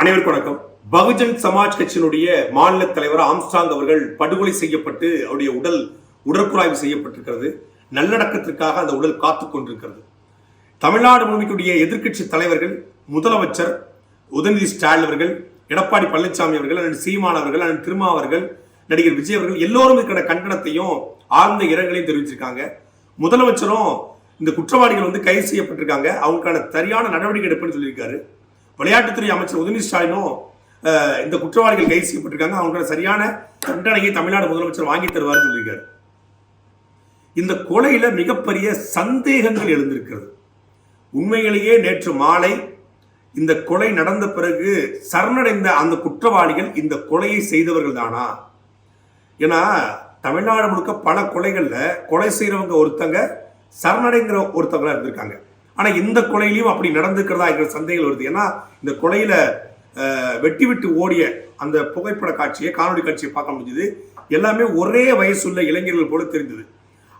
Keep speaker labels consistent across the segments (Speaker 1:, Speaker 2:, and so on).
Speaker 1: அனைவருக்கும் வணக்கம். பகுஜன் சமாஜ் கட்சியினுடைய மாநில தலைவர் ஆம்ஸ்டாங் அவர்கள் படுகொலை செய்யப்பட்டு அவருடைய உடல் உடற்குழாய்வு செய்யப்பட்டிருக்கிறது. நல்லடக்கத்திற்காக அந்த உடல் காத்து கொண்டிருக்கிறது. தமிழ்நாடு முழுமைக்குடைய எதிர்க்கட்சி தலைவர்கள் முதலமைச்சர் உதயநிதி ஸ்டாலின் அவர்கள் எடப்பாடி பழனிசாமி அவர்கள் அண்ணன் சீமான் அவர்கள் அண்ணன் திருமா அவர்கள் நடிகர் விஜய் அவர்கள் எல்லோரும் இருக்கிற கண்டனத்தையும் ஆழ்ந்த இரங்கலையும் தெரிவிச்சிருக்காங்க. முதலமைச்சரும் இந்த குற்றவாளிகள் வந்து கைது செய்யப்பட்டிருக்காங்க. அவங்களுக்கான சரியான நடவடிக்கை எடுப்புன்னு சொல்லியிருக்காரு. விளையாட்டுத்துறை அமைச்சர் உதயநிதி ஸ்டாலினும் இந்த குற்றவாளிகள் கைது செய்யப்பட்டிருக்காங்க. அவங்களோட சரியான தண்டனையை தமிழ்நாடு முதலமைச்சர் வாங்கி தருவார்னு சொல்லியிருக்காரு. இந்த கொலையில மிகப்பெரிய சந்தேகங்கள் எழுந்திருக்கிறது. உண்மையிலேயே நேற்று மாலை இந்த கொலை நடந்த பிறகு சரணடைந்த அந்த குற்றவாளிகள் இந்த கொலையை செய்தவர்கள் தானா? ஏன்னா தமிழ்நாடு முழுக்க பல கொலைகளில் கொலை செய்கிறவங்க ஒருத்தங்க சரணடைங்கிற ஒருத்தவங்களாக இருந்திருக்காங்க. ஆனால் இந்த கொலையிலையும் அப்படி நடந்துக்கிறதா இருக்கிற சந்தேகம் வருது. ஏன்னா இந்த கொலையில வெட்டி விட்டு ஓடிய அந்த புகைப்பட காட்சியை காணொலி காட்சியை பார்க்க முடிஞ்சது. எல்லாமே ஒரே வயசுள்ள இளைஞர்கள் போல தெரிந்தது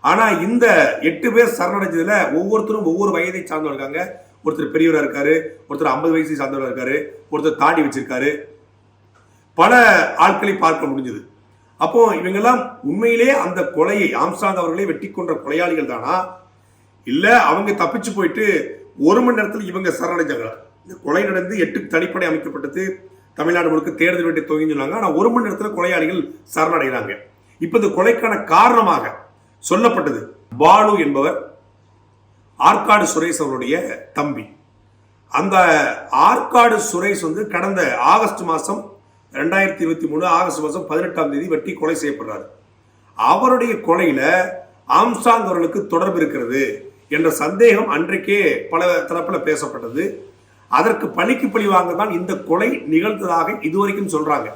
Speaker 1: ஆனால் இந்த எட்டு பேர் சரணடைஞ்சதுல ஒவ்வொருத்தரும் ஒவ்வொரு வயதை சார்ந்தவங்க இருக்காங்க. ஒருத்தர் பெரியவராக இருக்காரு ஒருத்தர் ஐம்பது வயசை சார்ந்தவராக இருக்காரு ஒருத்தர் தாடி வச்சிருக்காரு. பல ஆட்களை பார்க்க முடிஞ்சது. அப்போ இவங்கெல்லாம் உண்மையிலே அந்த கொலையை ஆம்சாங் அவர்களே வெட்டி கொன்ற கொலையாளிகள் தானா? இல்லை அவங்க தப்பிச்சு போயிட்டு ஒரு மணி நேரத்தில் இவங்க சரணடைஞ்சாங்களா இந்த கொலை நடந்து எட்டு தனிப்படை அமைக்கப்பட்டது. தமிழ்நாடு முழுக்க தேர்தல் வேண்டிய தொகைன்னு சொன்னாங்க. ஆனால் ஒரு மணி நேரத்தில் கொலையாளிகள் சரணடைகிறாங்க. இப்போ இந்த கொலைக்கான காரணமாக சொல்லப்பட்டது பாலு என்பவர் ஆற்காடு சுரேஷ் அவருடைய தம்பி. அந்த ஆற்காடு சுரேஷ் வந்து கடந்த ஆகஸ்ட் மாதம் ரெண்டாயிரத்தி இருபத்தி மூணு ஆகஸ்ட் மாதம் பதினெட்டாம் தேதி வெட்டி கொலை செய்யப்படுறாரு. அவருடைய கொலையில் ஆம்சாங் அவர்களுக்கு தொடர்பு இருக்கிறது. என்ற சந்தேகம் அன்றைக்கே பல தரப்பில் பேசப்பட்டது. அதற்கு பழிக்கு பழி வாங்க தான் இந்த கொலை நிகழ்ந்ததாக இதுவரைக்கும் சொல்றாங்க.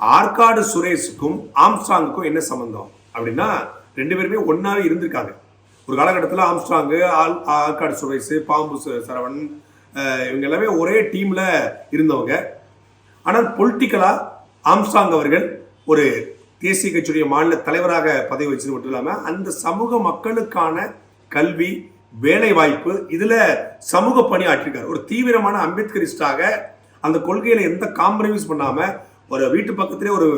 Speaker 1: ஆற்காடு சுரேஷுக்கும் ஆம்ஸ்ட்ராங்குக்கும் என்ன சம்பந்தம்? அப்படின்னா ரெண்டு பேருமே ஒன்னாவே இருந்திருக்காங்க. ஒரு காலகட்டத்தில் ஆம்ஸ்ட்ராங்கு ஆல் ஆற்காடு சுரேஷ் பாம்பு சரவணன் இவங்க எல்லாமே ஒரே டீம்ல இருந்தவங்க. ஆனால் பொலிட்டிக்கலா ஆம்ஸ்ட்ராங் அவர்கள் ஒரு தேசிய கட்சியுடைய மாநில தலைவராக பதவி வச்சது மட்டும் இல்லாமல் அந்த சமூக மக்களுக்கான கல்வி வேலை வாய்ப்பு இதுல சமூக பணி ஆற்றிருக்காரு. ஒரு தீவிரமான அம்பேத்கரிஸ்டாக அந்த கொள்கையில எந்த காம்ப்ரமைஸ் பண்ணாம ஒரு வீட்டு பக்கத்திலே ஒரு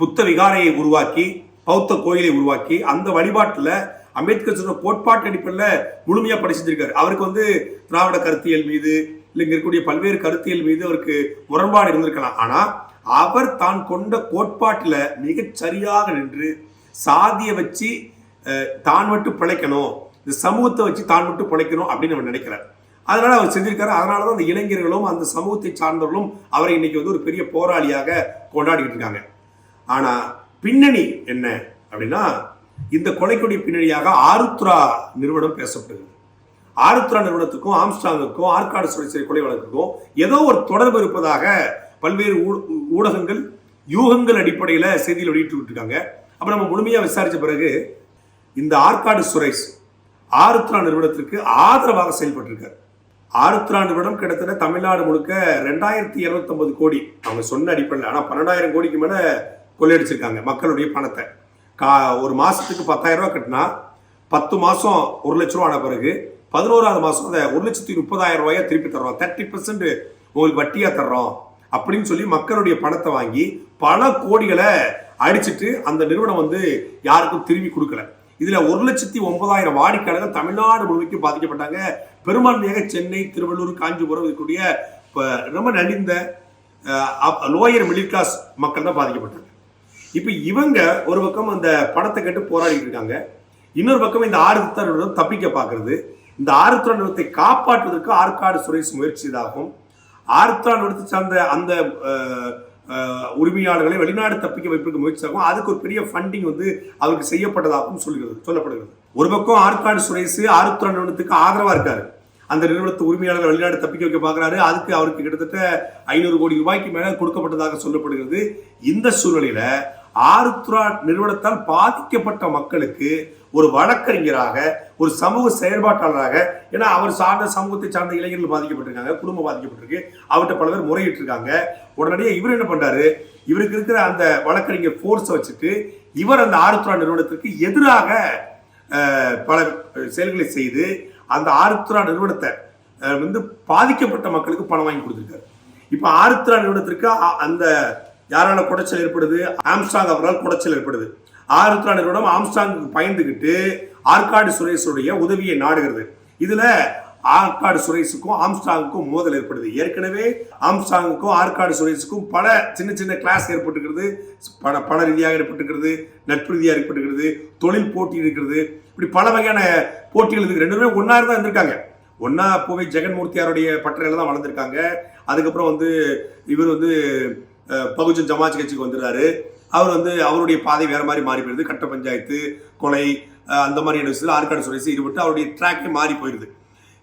Speaker 1: புத்த விகாரையை உருவாக்கி பௌத்த கோயிலை உருவாக்கி அந்த வழிபாட்டில் அம்பேத்கர் சொன்ன கோட்பாட்டு அடிப்படையில் முழுமையா படிச்சிருக்காரு அவருக்கு வந்து திராவிட கருத்தியல் மீது இல்லை இங்கே இருக்கக்கூடிய பல்வேறு கருத்தியல் மீது அவருக்கு முரண்பாடு இருந்திருக்கலாம். ஆனால் அவர் தான் கொண்ட கோட்பாட்டில் மிகச் சரியாக நின்று சாதியை வச்சு தான் மட்டும் பிழைக்கணும். இந்த சமூகத்தை வச்சு தான் மட்டும் பிழைக்கணும் அப்படின்னு அவர் நினைக்கிறார் அதனால அவர் செஞ்சிருக்காரு. அதனால தான் அந்த இளைஞர்களும் அந்த சமூகத்தை சார்ந்தவர்களும் அவரை இன்னைக்கு வந்து ஒரு பெரிய போராளியாக கொண்டாடிக்கிட்டு இருக்காங்க. ஆனா பின்னணி என்ன அப்படின்னா இந்த கொலைக்குடி பின்னணியாக ஆருத்ரா நிறுவனம் பேசப்படுகிறது ஆருத்ரா நிறுவனத்துக்கும் ஆம்ஸ்டாங்குக்கும் ஆற்காடு சுழற்சி கொலை வழக்குக்கும் ஏதோ ஒரு தொடர்பு இருப்பதாக பல்வேறு ஊ- ஊடகங்கள் யூகங்கள் அடிப்படையில் செய்தியில் வெளியிட்டு விட்டுருக்காங்க. அப்புறம் நம்ம முழுமையாக விசாரித்த பிறகு இந்த ஆற்காடு சுரேஷ் ஆருத்ரா நிறுவனத்திற்கு ஆதரவாக செயல்பட்டிருக்கார். ஆருத்ரா நிறுவனம் கிட்டத்தட்ட தமிழ்நாடு முழுக்க ரெண்டாயிரத்தி இருநூத்தொன்பது கோடி. அவங்க சொன்ன அடிப்படையில் ஆனால் பன்னெண்டாயிரம் கோடிக்கு மேலே கொள்ளையடிச்சிருக்காங்க மக்களுடைய பணத்தை. கா ஒரு மாசத்துக்கு பத்தாயிரம் ரூபாய் கட்டினா பத்து மாசம் ஒரு லட்ச ரூபா ஆன பிறகு பதினோராவது மாசம் அதை ஒரு லட்சத்தி முப்பதாயிரம் ரூபாயா திருப்பி தர்றோம். தேர்ட்டி பர்சன்ட் உங்களுக்கு வட்டியா தர்றோம் அப்படின்னு சொல்லி மக்களுடைய பணத்தை வாங்கி பல கோடிகளை அடிச்சிட்டு அந்த நிறுவனம் வந்து யாருக்கும் திரும்பி கொடுக்கல. இதில் ஒரு லட்சத்தி ஒன்பதாயிரம் வாடிக்கையாளர்கள் தமிழ்நாடு முழுமைக்கும் பாதிக்கப்பட்டாங்க. பெரும்பான்மையாக சென்னை திருவள்ளூர் காஞ்சிபுரம் இருக்கக்கூடிய இப்போ ரொம்ப நலிந்த லோயர் மிடில் கிளாஸ் மக்கள் தான் பாதிக்கப்பட்டாங்க. இப்போ இவங்க ஒரு பக்கம் அந்த பணத்தை கேட்டு போராடிட்டு இருக்காங்க. இன்னொரு பக்கம் இந்த ஆறுத்தர நிறுவனம் தப்பிக்க பார்க்கறது இந்த ஆறுத்தர நிறுவனத்தை காப்பாற்றுவதற்கு ஆற்காடு சுரேஷ் முயற்சிதாகும் ஆறுத்தர நிறுவனத்தை சார்ந்த அந்த உரிமையாளர்களை வெளிநாடு தப்பிக்க வைப்பதற்கு முயற்சியாகவும் அதுக்கு ஒரு பெரிய ஃபண்டிங் வந்து அவருக்கு செய்யப்பட்டதாகவும் சொல்கிறது சொல்லப்படுகிறது. ஒரு பக்கம் ஆற்காடு சுரேஷ் ஆருத்ரா நிறுவனத்துக்கு ஆதரவாக இருக்காரு. அந்த நிறுவனத்து உரிமையாளர்கள் வெளிநாடு தப்பிக்க வைக்க பார்க்குறாரு. அதுக்கு அவருக்கு கிட்டத்தட்ட ஐநூறு கோடி ரூபாய்க்கு மேலே கொடுக்கப்பட்டதாக சொல்லப்படுகிறது. இந்த சூழ்நிலையில் ஆருத்ரா நிறுவனத்தால் பாதிக்கப்பட்ட மக்களுக்கு ஒரு வழக்கறிஞராக ஒரு சமூக செயல்பாட்டாளராக ஏன்னா அவர் சார்ந்த சமூகத்தை சார்ந்த இளைஞர்கள் பாதிக்கப்பட்டிருக்காங்க குடும்பம் பாதிக்கப்பட்டிருக்கு அவர்கிட்ட பல பேர் முறையிட்டு இருக்காங்க உடனடியாக இவர் என்ன பண்றாரு? இவருக்கு இருக்கிற அந்த வழக்கறிஞர் ஃபோர்ஸை வச்சுட்டு இவர் அந்த ஆருத்ரா நிறுவனத்திற்கு எதிராக பல செயல்களை செய்து அந்த ஆருத்ரா நிறுவனத்தை வந்து பாதிக்கப்பட்ட மக்களுக்கு பணம் வாங்கி கொடுத்துருக்காரு. இப்போ ஆருத்ரா நிறுவனத்திற்கு அ- அந்த யாரால குடைச்சல் ஏற்படுது? ஆம்ஸ்டாங் அவரால் குடைச்சல் ஏற்படுது. ஆருத்ரா நிறுவனம் ஆம்ஸ்டாங்குக்கு பயந்துகிட்டு ஆற்காடு சுரேஷுடைய உதவியை நாடுகிறது. இதுல ஆற்காடு சுரேஷுக்கும் ஆம்ஸ்டாங்குக்கும் மோதல் ஏற்படுது. ஏற்கனவே ஆம்ஸ்டாங்குக்கும் ஆற்காடு சுரேஷுக்கும் பல சின்ன சின்ன கிளாஸ் ஏற்பட்டுக்கிறது பண பண ரீதியாக ஏற்பட்டுக்கிறது நட்பு ரீதியாக ஏற்பட்டுக்கிறது தொழில் போட்டி இருக்கிறது. இப்படி பல வகையான போட்டிகள் இருக்கு ரெண்டுமே ஒன்றா தான் இருந்திருக்காங்க. ஒன்னா போய் ஜெகன்மூர்த்தியாருடைய பட்டறையில தான் வளர்ந்துருக்காங்க. அதுக்கப்புறம் வந்து இவர் வந்து பகுஜன் ஜமாஜ் கட்சிக்கு வந்துடுறாரு அவர் வந்து அவருடைய பாதை வேற மாதிரி மாறி போயிடுது கட்ட பஞ்சாயத்து கொலை அந்த மாதிரியான விஷயத்தில் ஆற்காடு சுரேசி ஈடுபட்டு அவருடைய ட்ராக்கே மாறி போயிருது.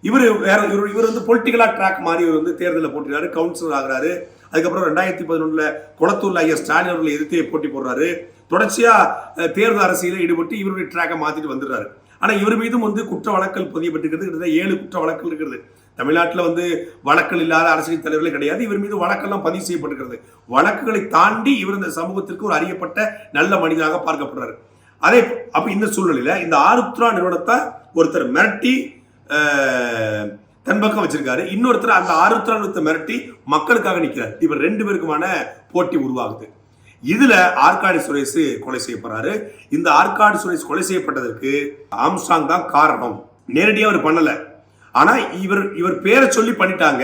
Speaker 1: இவர் வேற இவர் இவர் வந்து பொலிட்டிக்கலாக ட்ராக் மாறி இவர் வந்து தேர்தலில் போட்டிடுறாரு. கவுன்சிலர் ஆகுறாரு. அதுக்கப்புறம் ரெண்டாயிரத்தி பதினொன்றில் குளத்தூரில் ஐயா ஸ்டாலின் அவர்களை எதிர்த்து போட்டி போடுறாரு. தொடர்ச்சியாக தேர்தல் அரசியலில் ஈடுபட்டு இவருடைய ட்ராக்கை மாற்றிட்டு வந்துடுறாரு. ஆனால் இவர் மீதும் வந்து குற்ற வழக்கல் பதியப்பட்டிருக்கிறது. கிட்டத்தட்ட ஏழு குற்ற வழக்கல் இருக்கிறது தமிழ்நாட்டில் வந்து வழக்கல் இல்லாத அரசியல் தலைவர்களே கிடையாது. இவர் மீது வழக்கெல்லாம் பதிவு செய்யப்பட்டிருக்கிறது. வழக்குகளை தாண்டி இவர் இந்த சமூகத்திற்கு ஒரு அறியப்பட்ட நல்ல மனிதனாக பார்க்கப்படுறாரு. அதே அப்ப இந்த சூழ்நிலையில இந்த ஆருத்ரா நிறுவனத்தை ஒருத்தர் மிரட்டி தன் பக்கம் வச்சிருக்காரு. இன்னொருத்தர் அந்த ஆருத்ரா நிறுவனத்தை மிரட்டி மக்களுக்காக நிற்கிறார் இவர் ரெண்டு பேருக்குமான போட்டி உருவாகுது. இதுல ஆற்காடு சுரேஷ் கொலை செய்யப்படுறாரு. இந்த ஆற்காடு சுரேஷ் கொலை செய்யப்பட்டதற்கு ஆம்ஸ்டாங் தான் காரணம். நேரடியாக அவர் பண்ணலை. ஆனா இவர் இவர் பேரை சொல்லி பண்ணிட்டாங்க.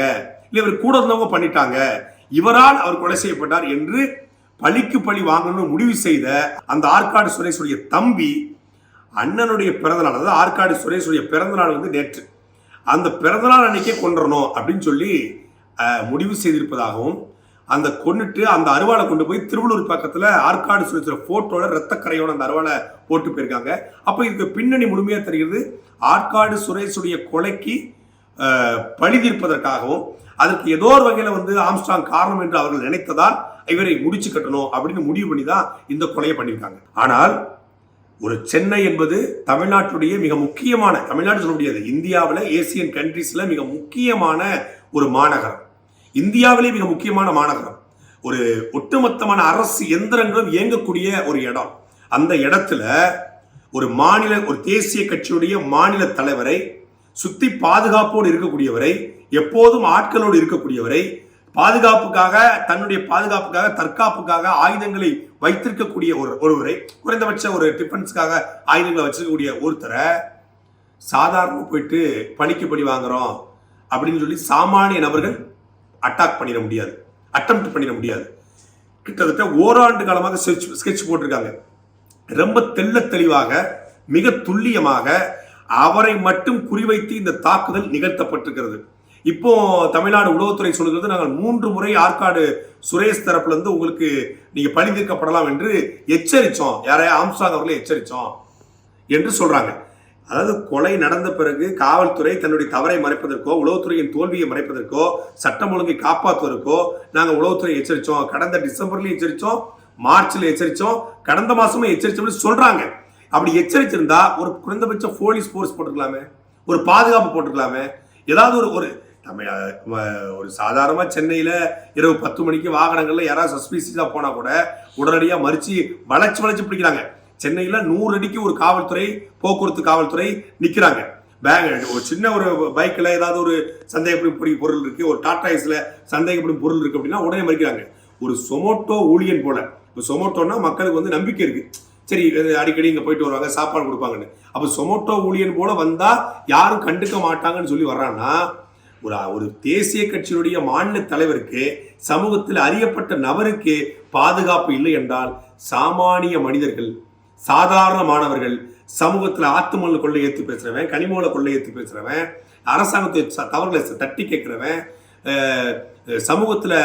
Speaker 1: இல்ல இவர் கூட இருந்தவங்க பண்ணிட்டாங்க. இவரால் அவர் கொலை செய்யப்பட்டார் என்று பழிக்கு பழி வாங்கணும்னு முடிவு செய்த அந்த ஆற்காடு சுரேஷுடைய தம்பி அண்ணனுடைய பிறந்தநாள் அதாவது ஆற்காடு சுரேஷுடைய பிறந்தநாள் வந்து நேற்று. அந்த பிறந்தநாள் அன்னைக்கே கொண்டுறணும் அப்படின்னு சொல்லி முடிவு செய்திருப்பதாகவும் அந்த கொண்டுட்டு அந்த அருவாளை கொண்டு போய் திருவள்ளூர் பக்கத்தில் ஆற்காடு சுரேஷோட போட்டோட ரத்தக்கரையோட அந்த அருவாளை போட்டு போயிருக்காங்க. அப்போ இதுக்கு பின்னணி முழுமையாக தெரிகிறது ஆற்காடு சுரேஷுடைய கொலைக்கு பழி தீர்ப்பதற்காகவும் அதற்கு ஏதோ ஒரு வகையில் வந்து ஆம்ஸ்டாங் காரணம் என்று அவர்கள் நினைத்ததால் இவரை முடிச்சு கட்டணும் அப்படின்னு முடிவு பண்ணி தான் இந்த கொலையை பண்ணியிருக்காங்க. ஆனால் ஒரு சென்னை என்பது தமிழ்நாட்டுடைய மிக முக்கியமான தமிழ்நாடு சொல்ல முடியாது இந்தியாவில் ஏசியன் கண்ட்ரீஸில் மிக முக்கியமான ஒரு மாநகரம். இந்தியாவிலே மிக முக்கியமான மாநகரம். ஒரு ஒட்டுமொத்தமான அரசு எந்திரங்களும் இயங்கக்கூடிய ஒரு இடம். அந்த இடத்துல ஒரு மாநில ஒரு தேசிய கட்சியுடைய மாநில தலைவரை சுத்தி பாதுகாப்போடு இருக்கக்கூடியவரை எப்போதும் ஆட்களோடு இருக்கக்கூடியவரை பாதுகாப்புக்காக தன்னுடைய பாதுகாப்புக்காக தற்காப்புக்காக ஆயுதங்களை வைத்திருக்கக்கூடிய ஒரு ஒருவரை குறைந்தபட்ச ஒரு டிஃபென்ஸ்க்காக ஆயுதங்களை வச்சிருக்கக்கூடிய ஒருத்தரை சாதாரணமாக போயிட்டு பணிக்கு படி வாங்குறோம் அப்படின்னு சொல்லி சாமானிய நபர்கள் அட்டாக் பண்ணிட முடியாது. அட்டம் பண்ணிட முடியாது. கிட்டத்தட்ட ஓராண்டு காலமாக ஸ்கெட்ச் போட்டிருக்காங்க. ரொம்ப தெல்ல தெளிவாக மிக துல்லியமாக அவரை மட்டும் குறிவைத்து இந்த தாக்குதல் நிகழ்த்தப்பட்டிருக்கிறது. இப்போ தமிழ்நாடு உளவுத்துறை சொல்கிறது நாங்கள் மூன்று முறை ஆற்காடு சுரேஷ் தரப்புல இருந்து உங்களுக்கு நீங்க பழி தீர்க்கப்படலாம் என்று எச்சரித்தோம் யாரையா? ஆம்சாங் அவர்களை எச்சரித்தோம் என்று சொல்றாங்க. அதாவது கொலை நடந்த பிறகு காவல்துறை தன்னுடைய தவறை மறைப்பதற்கோ உளவுத்துறையின் தோல்வியை மறைப்பதற்கோ சட்டம் ஒழுங்கை காப்பாற்றுவதற்கோ நாங்கள் உளவுத்துறை எச்சரித்தோம் கடந்த டிசம்பர்லையும் எச்சரித்தோம் மார்ச்ல எச்சரித்தோம் கடந்த மாசமும் எச்சரிச்சோம்னு சொல்றாங்க. அப்படி எச்சரிச்சிருந்தா ஒரு குறைந்தபட்ச போலீஸ் ஃபோர்ஸ் போட்டிருக்கலாமே ஒரு பாதுகாப்பு போட்டிருக்கலாமே. ஏதாவது ஒரு ஒரு நம்ம ஒரு சாதாரணமா சென்னையில இரவு பத்து மணிக்கு வாகனங்கள்ல யாராவது சஸ்பீசியஸா போனா கூட உடனடியா மறிச்சு வளைச்சு வளைச்சு பிடிக்கிறாங்க. சென்னையில் நூறு அடிக்கு ஒரு காவல்துறை போக்குவரத்து காவல்துறை நிற்கிறாங்க பேங்க் ஒரு சின்ன ஒரு பைக்கில் ஏதாவது ஒரு சந்தேகப்படும் பொருள் இருக்குது ஒரு டாடா ஐஸில் சந்தேகப்படும் பொருள் இருக்குது அப்படின்னா உடனே மறிக்கிறாங்க. ஒரு சொமோட்டோ ஊழியன் போல. இப்போ சொமோட்டோன்னா மக்களுக்கு வந்து நம்பிக்கை இருக்குது சரி இது அடிக்கடி இங்கே போயிட்டு வருவாங்க சாப்பாடு கொடுப்பாங்கன்னு. அப்போ சொமோட்டோ ஊழியன் போல வந்தால் யாரும் கண்டுக்க மாட்டாங்கன்னு சொல்லி வர்றான்னா ஒரு ஒரு தேசிய கட்சியினுடைய மாநில தலைவருக்கு சமூகத்தில் அறியப்பட்ட நபருக்கு பாதுகாப்பு இல்லை என்றால் சாமானிய மனிதர்கள் சாதாரண மாணவர்கள் சமூகத்தில் ஆத்துமல்ல கொள்ளை ஏற்றி பேசுறவன் கனிமூல கொள்ளை ஏற்றி பேசுறவன் அரசாங்கத்தை தவறுகளை தட்டி கேட்குறவன் சமூகத்தில்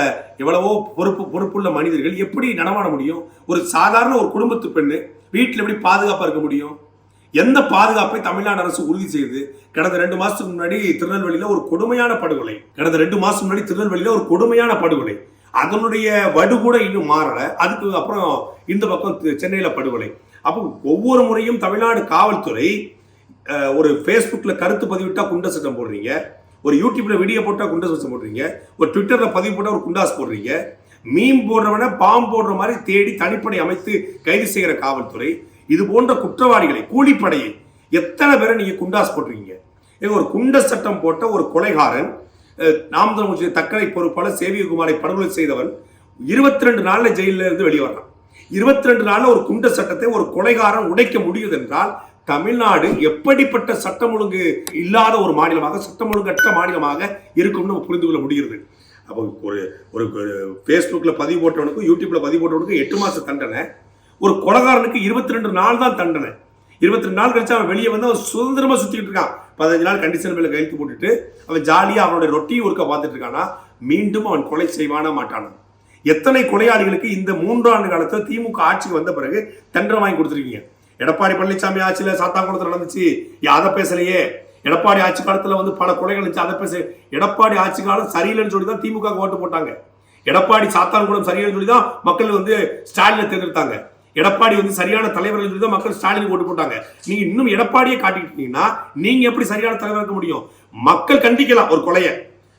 Speaker 1: எவ்வளவோ பொறுப்பு பொறுப்புள்ள மனிதர்கள் எப்படி நடமாட முடியும்? ஒரு சாதாரண ஒரு குடும்பத்து பெண்ணு வீட்டில் எப்படி பாதுகாப்பாக இருக்க முடியும்? எந்த பாதுகாப்பை தமிழ்நாடு அரசு உறுதி செய்து கடந்த ரெண்டு மாசத்துக்கு முன்னாடி திருநெல்வேலியில் ஒரு கொடுமையான படுகொலை. கடந்த ரெண்டு மாசம் முன்னாடி திருநெல்வேலியில ஒரு கொடுமையான படுகொலை. அதனுடைய வடு கூட இன்னும் மாறலை. அதுக்கு அப்புறம் இந்த பக்கம் சென்னையில் படுகொலை. அப்போ ஒவ்வொரு முறையும் தமிழ்நாடு காவல்துறை ஒரு ஃபேஸ்புக்கில் கருத்து பதிவிட்டால் குண்ட சட்டம் போடுறீங்க. ஒரு யூடியூப்பில் வீடியோ போட்டால் குண்டா சட்டம் போடுறீங்க. ஒரு ட்விட்டரில் பதிவு போட்டால் ஒரு குண்டாஸ் போடுறீங்க. மீன் போடுறவன பாம்பு போடுற மாதிரி தேடி தனிப்படை அமைத்து கைது செய்கிற காவல்துறை இது போன்ற குற்றவாளிகளை கூலிப்படையை எத்தனை பேரை நீங்கள் குண்டாஸ் போடுறீங்க ஏங்க, ஒரு குண்ட சட்டம் போட்ட ஒரு கொலைகாரன் அஹ், நாம் தமிழ் தக்கலை பொறுப்பாளர் சேவியகுமாரை படுகொலை செய்தவன் இருபத்தி ரெண்டு நாளில் ஜெயிலில் இருந்து வெளியே வர்றான். இருபத்தி ரெண்டு நாள்ல ஒரு குண்ட சட்டத்தை ஒரு கொலைகாரன் உடைக்க முடியுது என்றால் தமிழ்நாடு எப்படிப்பட்ட சட்டம் ஒழுங்கு இல்லாத ஒரு மாநிலமாக சட்டம் ஒழுங்கற்ற மாநிலமாக இருக்கும்னு நம்ம புரிந்து கொள்ள முடிகிறது. அப்போ ஒரு ஒரு ஃபேஸ்புக்ல பதிவு போட்டவனுக்கும் யூடியூப்ல பதிவு போட்டவனுக்கும் எட்டு மாசம் தண்டனை. ஒரு கொலைகாரனுக்கு இருபத்தி ரெண்டு நாள் தான் தண்டனை. இருபத்தி ரெண்டு நாள் கழிச்சு அவன் வெளியே வந்து அவன் சுதந்திரமா சுத்திட்டு இருக்கான். பதினஞ்சு நாள் கண்டிஷன் மேலே கையெழுத்து போட்டுட்டு அவன் ஜாலியா அவனுடைய ரொட்டியும் ஒருக்க பார்த்துட்டு இருக்கானா? மீண்டும் அவன் கொலை செய்வானா மாட்டானா? எத்தனை கொலையாளிகளுக்கு இந்த மூன்றாண்டு காலத்தில் திமுக ஆட்சிக்கு வந்த பிறகு தண்டனை வாங்கி கொடுத்துருக்கீங்க? எடப்பாடி பழனிசாமி ஆட்சியில் சாத்தாங்குளத்தில் நடந்துச்சு. அதை பேசலையே? எடப்பாடி ஆட்சி காலத்தில் வந்து பல கொலைகள் இருந்துச்சு அதை பேச. எடப்பாடி ஆட்சி காலம் சரியில்லைன்னு சொல்லி தான் திமுக ஓட்டு போட்டாங்க. எடப்பாடி சாத்தான்குளம் சரியில்லைன்னு சொல்லி தான் மக்கள் வந்து ஸ்டாலினை தேர்ந்தெடுத்தாங்க. எடப்பாடி வந்து சரியான தலைவர்கள் சொல்லி தான் மக்கள் ஸ்டாலின் ஓட்டு போட்டாங்க. நீங்க இன்னும் எடப்பாடியே காட்டிக்கிட்டீங்கன்னா நீங்க எப்படி சரியான தலைவர் இருக்க முடியும்? மக்கள் கண்டிக்கலாம் ஒரு கொலையை.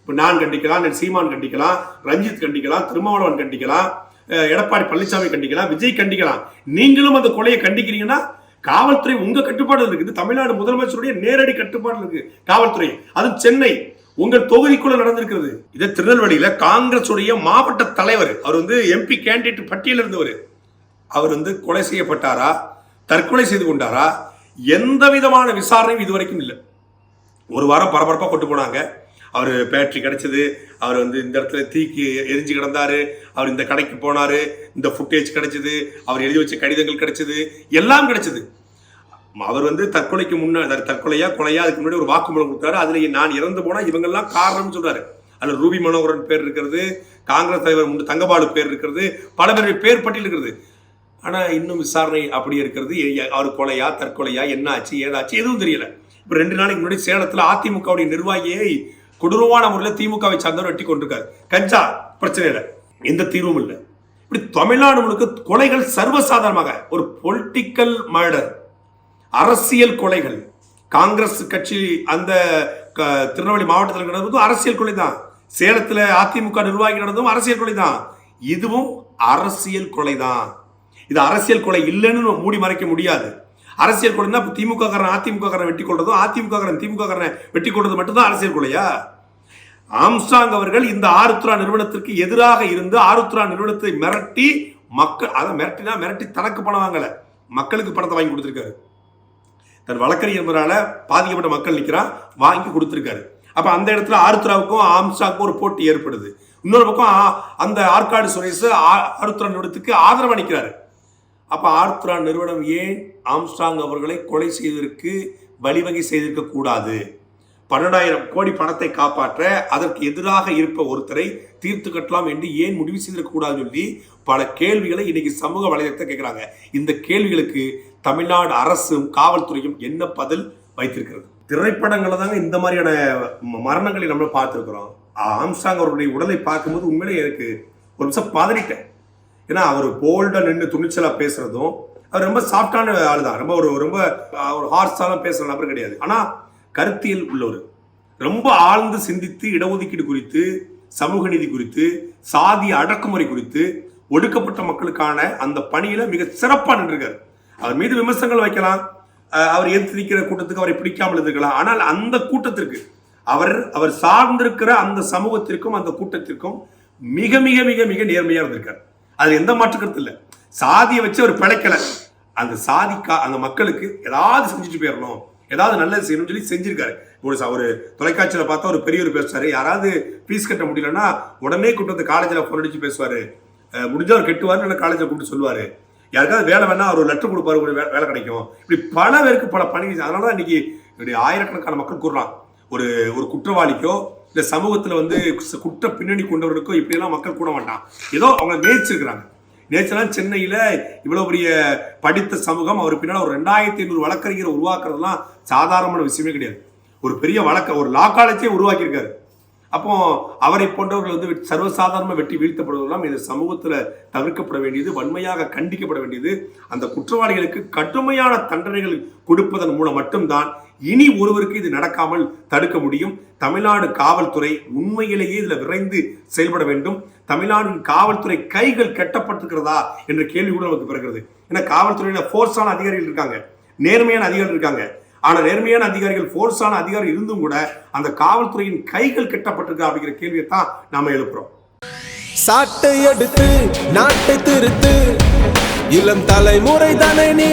Speaker 1: இப்போ நான் கண்டிக்கலாம் நான் சீமான் கண்டிக்கலாம் ரஞ்சித் கண்டிக்கலாம் திருமாவளவன் கண்டிக்கலாம் எடப்பாடி பழனிசாமி கண்டிக்கலாம் விஜய் கண்டிக்கலாம். நீங்களும் அந்த கொலையை கண்டிக்கிறீங்கன்னா காவல்துறை உங்க கட்டுப்பாடு இருக்குது தமிழ்நாடு முதலமைச்சருடைய நேரடி கட்டுப்பாடு இருக்கு. காவல்துறை. அது சென்னை. உங்கள் தொகுதிக்குள்ள நடந்திருக்கிறது. இதை திருநெல்வேலியில காங்கிரஸ் உடைய மாவட்ட தலைவர். அவர் வந்து எம்பி கேண்டிடேட் பட்டியல் இருந்தவர். அவர் வந்து கொலை செய்யப்பட்டாரா? தற்கொலை செய்து கொண்டாரா? எந்த விதமான விசாரணையும் இதுவரைக்கும் இல்லை. ஒரு வாரம் பரபரப்பாக கொண்டு போனாங்க. அவர் பேட்டரி கிடைச்சது. அவர் வந்து இந்த இடத்துல தீக்கு எரிஞ்சு கிடந்தார். அவர் இந்த கடைக்கு போனார். இந்த ஃபுட்டேஜ் கிடைச்சது. அவர் எழுதி வச்ச கடிதங்கள் கிடைச்சது. எல்லாம் கிடைச்சது. அவர் வந்து தற்கொலைக்கு முன்னாடி தற்கொலையா கொலையா அதுக்கு முன்னாடி ஒரு வாக்குமூலம் கொடுத்தாரு. அதுல நான் இறந்து போனா இவங்கெல்லாம் காரணம்னு சொல்றாரு. அதில் ரூபி மனோகரன் பேர் இருக்கிறது. காங்கிரஸ் தலைவர் முன் தங்கபாலு பேர் இருக்கிறது. பல பேர் பேர் பட்டியல் இருக்கிறது ஆனால் இன்னும் விசாரணை அப்படி இருக்கிறது. அவர் கொலையா தற்கொலையா என்ன ஆச்சு ஏதாச்சு எதுவும் தெரியல. இப்போ ரெண்டு நாளைக்கு முன்னாடி சேலத்தில் அதிமுகவுடைய நிர்வாகியை கொடூரமான முறையில் திமுகவை சார்ந்தவர் வெட்டி கொண்டிருக்காரு. கஞ்சா பிரச்சனையில. எந்த தீர்வும் இல்லை. இப்படி தமிழ்நாடு முழுக்க கொலைகள் சர்வசாதாரணமாக. ஒரு பொலிட்டிக்கல் மர்டர் அரசியல் கொலைகள். காங்கிரஸ் கட்சி அந்த க- திருநெல்வேலி மாவட்டத்தில் நடந்ததும் அரசியல் கொலை தான். சேலத்தில் அதிமுக நிர்வாகி நடந்ததும் அரசியல் கொலை தான். இதுவும் அரசியல் கொலை தான். இது அரசியல் கொலை இல்லைன்னு நம்ம மூடி மறைக்க முடியாது. அரசியல் கொலைன்னா இப்போ திமுக காரன் அதிமுக காரன் வெட்டி கொள்றதும் அதிமுக காரன் திமுக காரனை வெட்டி கொள்றது மட்டும்தான் அரசியல் கொலையா ஆம்ஸ்டாங் அவர்கள் இந்த ஆருத்ரா நிறுவனத்திற்கு எதிராக இருந்து ஆருத்ரா நிறுவனத்தை மிரட்டி மக்கள் அதை மிரட்டினா மிரட்டி தனக்கு பணம் வாங்கல. மக்களுக்கு பணத்தை வாங்கி கொடுத்துருக்காரு. தன் வழக்கறிஞர் பாதிக்கப்பட்ட மக்கள் நிற்கிறான் வாங்கி கொடுத்துருக்காரு. அப்போ அந்த இடத்துல ஆருத்ராவுக்கும் ஆம்சாக்கும் ஒரு போட்டி ஏற்படுது. இன்னொரு பக்கம் ஆ- அந்த ஆற்காடு சுரேஷ் ஆருத்ரா நிறுவனத்துக்கு ஆதரவு அளிக்கிறாரு அப்போ ஆர்த்ரா நிறுவனம் ஏன் ஆம்ஸ்டாங் அவர்களை கொலை செய்வதற்கு வழிவகை செய்திருக்க கூடாது? பன்னெண்டாயிரம் கோடி பணத்தை காப்பாற்ற அதற்கு எதிராக இருப்ப ஒருத்தரை தீர்த்து கட்டலாம் என்று ஏன் முடிவு செய்திருக்கக்கூடாதுன்னு சொல்லி பல கேள்விகளை இன்னைக்கு சமூக வலைதளத்தை கேட்குறாங்க இந்த கேள்விகளுக்கு தமிழ்நாடு அரசும் காவல்துறையும் என்ன பதில் வைத்திருக்கிறது? திரைப்படங்களை தாங்க இந்த மாதிரியான ம- மரணங்களை நம்ம பார்த்துருக்குறோம். ஆம்சாங் அவருடைய உடலை பார்க்கும்போது உண்மையிலே எனக்கு ஒரு நிமிஷம் பதறிட்டேன். ஏன்னா அவர் போல்டாக நின்று துணிச்சலாக பேசுறதும் அவர் ரொம்ப சாஃப்டான ஆள் தான் ரொம்ப ஒரு ரொம்ப ஒரு ஹார்ஸாலாம் பேசுகிற நபர் கிடையாது. ஆனால் கருத்தியல் உள்ளவர். ரொம்ப ஆழ்ந்து சிந்தித்து இடஒதுக்கீடு குறித்து சமூக நீதி குறித்து சாதி அடக்குமுறை குறித்து ஒடுக்கப்பட்ட மக்களுக்கான அந்த பணியில் மிக சிறப்பாக நின்றுருக்கார். அவர் மீது விமர்சனங்கள் வைக்கலாம். அவர் எதிர்த்து நிற்கிற கூட்டத்துக்கு அவரை பிடிக்காமல் இருந்திருக்கலாம். ஆனால் அந்த கூட்டத்திற்கு அவர் அவர் சார்ந்திருக்கிற அந்த சமூகத்திற்கும் அந்த கூட்டத்திற்கும் மிக மிக மிக மிக நேர்மையாக இருந்திருக்கார். அது எந்த மாற்றுக்கிறது இல்லை. சாதியை வச்சு அவர் பிழைக்கல. அந்த சாதிக்கா அந்த மக்களுக்கு ஏதாவது செஞ்சுட்டு போயிடணும் ஏதாவது நல்லது செய்யணும்னு சொல்லி செஞ்சிருக்காரு. ஒரு ஒரு தொலைக்காட்சியில் பார்த்தா ஒரு பெரியவர் பேசுவார் யாராவது ஃபீஸ் கட்ட முடியலன்னா உடனே கூப்பிட்டு வந்து காலேஜில் ஃபோன் அடிச்சு பேசுவாரு. முடிஞ்சவர் கெட்டுவார்னு இல்லை காலேஜில் கூப்பிட்டு சொல்லுவாரு. யாருக்காவது வேலை வேணா அவர் ஒரு லெட்டர் கொடுப்பாரு ஒரு வே- வேலை கிடைக்கும். இப்படி பல பேருக்கு பல பணி அதனால தான் இன்னைக்கு இப்படி ஆயிரக்கணக்கான மக்கள் கூறுறான் ஒரு ஒரு குற்றவாளிக்கோ இந்த சமூகத்தில் வந்து குற்ற பின்னணி கொண்டவர்களுக்கும் இப்படியெல்லாம் மக்கள் கூட மாட்டான். ஏதோ அவங்க நேச்சிருக்கிறாங்க நேற்று சென்னையில் இவ்வளோ பெரிய படித்த சமூகம் அவர் பின்னால் ஒரு ரெண்டாயிரத்தி ஐநூறு வழக்கறிஞரை உருவாக்குறதுலாம் சாதாரணமான விஷயமே கிடையாது. ஒரு பெரிய வழக்க ஒரு லா காலேஜே உருவாக்கியிருக்காரு. அப்போ அவரை போன்றவர்கள் வந்து சர்வசாதாரணமாக வெட்டி வீழ்த்தப்படுவதெல்லாம் இந்த சமூகத்தில் தவிர்க்கப்பட வேண்டியது வன்மையாக கண்டிக்கப்பட வேண்டியது. அந்த குற்றவாளிகளுக்கு கடுமையான தண்டனைகள் கொடுப்பதன் மூலம் மட்டும்தான் இனி ஒருவருக்கு இது நடக்காமல் தடுக்க முடியும். தமிழ்நாடு காவல்துறை உண்மையிலேயே இதில் விரைந்து செயல்பட வேண்டும். தமிழ்நாடு காவல்துறை கைகள் கெட்டப்பட்டிருக்கிறதா என்ற கேள்வி கூட நமக்கு பிறகுது ஏன்னா காவல்துறையில் ஃபோர்ஸான அதிகாரிகள் இருக்காங்க. நேர்மையான அதிகாரிகள் இருக்காங்க. ஆனால் நேர்மையான அதிகாரிகள் ஃபோர்ஸான அதிகாரி இருந்தும் கூட அந்த காவல்துறையின் கைகள் கெட்டப்பட்டிருக்கா அப்படிங்கிற கேள்வியை தான் நாம எழுப்புறோம்.
Speaker 2: சாட்டை எடுத்து நாட்டை திருத்து இளம் தலைமுறை தானே நீ